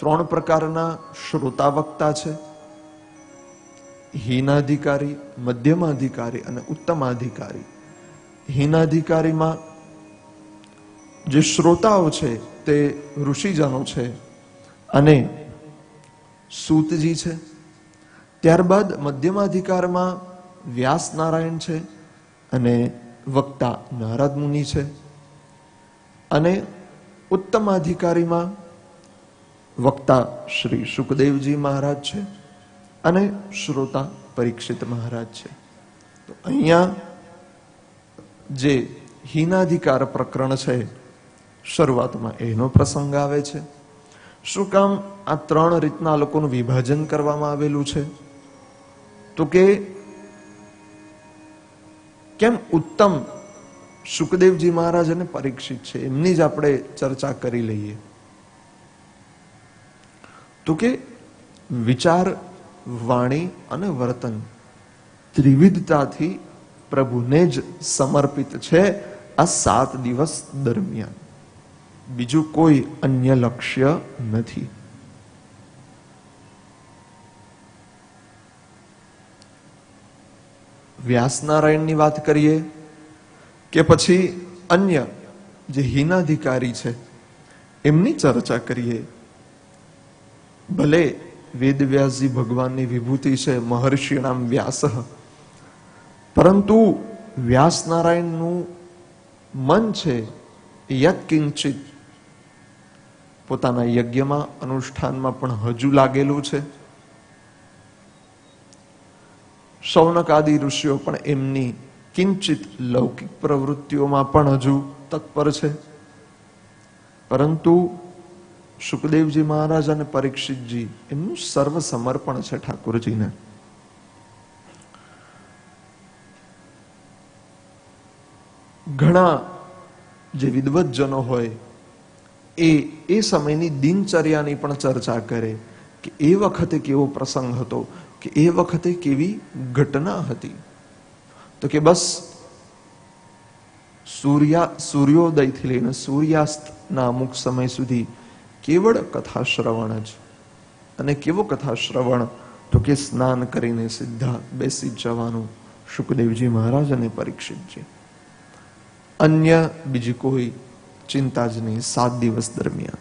ત્રણ પ્રકારના શ્રોતા વક્તા છે. હીનાધિકારી, મધ્યમાધિકારી અને ઉત્તમાધિકારી. હીનાધિકારીમાં જે શ્રોતાઓ છે તે ઋષિજનો છે અને સૂતજી છે. ત્યારબાદ મધ્યમાધિકારમાં વ્યાસ નારાયણ છે અને વક્તા નારદ મુનિ છે. અને ઉત્તમાધિકારીમાં વક્તા શ્રી સુખદેવજી મહારાજ છે અને શ્રોતા પરીક્ષિત મહારાજ છે. તો અહીંયા જે હીનાધિકાર પ્રકરણ છે, શરૂઆતમાં એનો પ્રસંગ આવે છે. શું કામ આ ત્રણ રીતના લોકોનું વિભાજન કરવામાં આવેલું છે? તો કે કેમ ઉત્તમ સુખદેવજી મહારાજ અને પરીક્ષિત છે? એમની જ આપણે ચર્ચા કરી લઈએ. તો કે વિચાર, વાણી અને વર્તન ત્રિવિધતાથી પ્રભુને જ સમર્પિત છે આ સાત દિવસ દરમિયાન. બીજું કોઈ અન્ય લક્ષ્ય નથી. વ્યાસનારાયણની વાત કરીએ કે પછી અન્ય જે હીનાધિકારી છે, એમની ચર્ચા કરીએ ભલે વેદવ્યાસજી ભગવાનની વિભૂતિ છે, મહર્ષિણામ વ્યાસ. પરંતુ વ્યાસનારાયણનું મન છે યત્કિંચિત. પોતાના યજ્ઞમાં, અનુષ્ઠાનમાં પણ હજુ લાગેલું છે. શૌનક આદિ ઋષિઓ પણ એમની કિંચિત લૌકિક પ્રવૃત્તિઓમાં પણ હજુ તત્પર છે. પરંતુ સુખદેવજી મહારાજ અને પરીક્ષિતજી, એમનું સર્વ સમર્પણ છે ઠાકોરજીને. ઘણા જે વિદવતજનો હોય, એ એ સમયની દિનચર્યાની પણ ચર્ચા કરે કે એ વખતે કેવો પ્રસંગ હતો, કે એ વખતે કેવી ઘટના હતી. તો કે બસ, સૂર્યા, સૂર્યોદયથી લઈને સૂર્યાસ્તના અમુક સમય સુધી કેવળ કથા શ્રવણ જ. અને કેવો કથા શ્રવણ તો કે સ્નાન કરીને સીધા બેસી જવાનું સુખદેવજી મહારાજ અને પરીક્ષિતજી. અન્ય બીજી કોઈ ચિંતા જ નહીં, સાત દિવસ દરમિયાન.